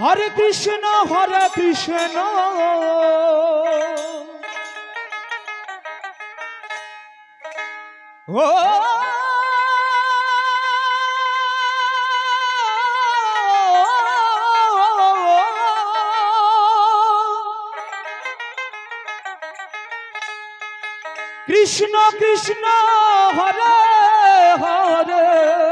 হরে Krishna হরে Krishna. ও Krishna Krishna Hare Hare.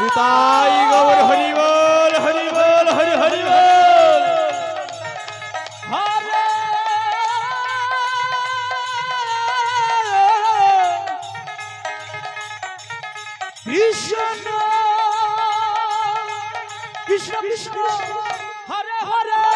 Nitai Gour Hari বল Hari বল Hari Hari বল। Krishna Krishna Krishna. Hare Hare.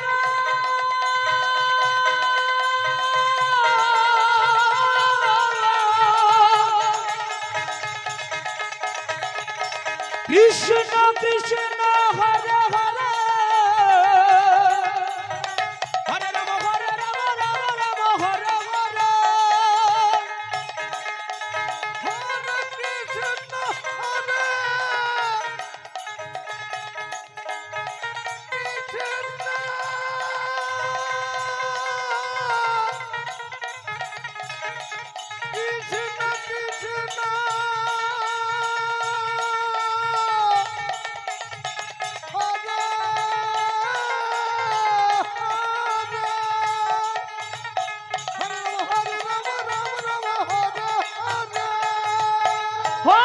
Hare Hare Hare.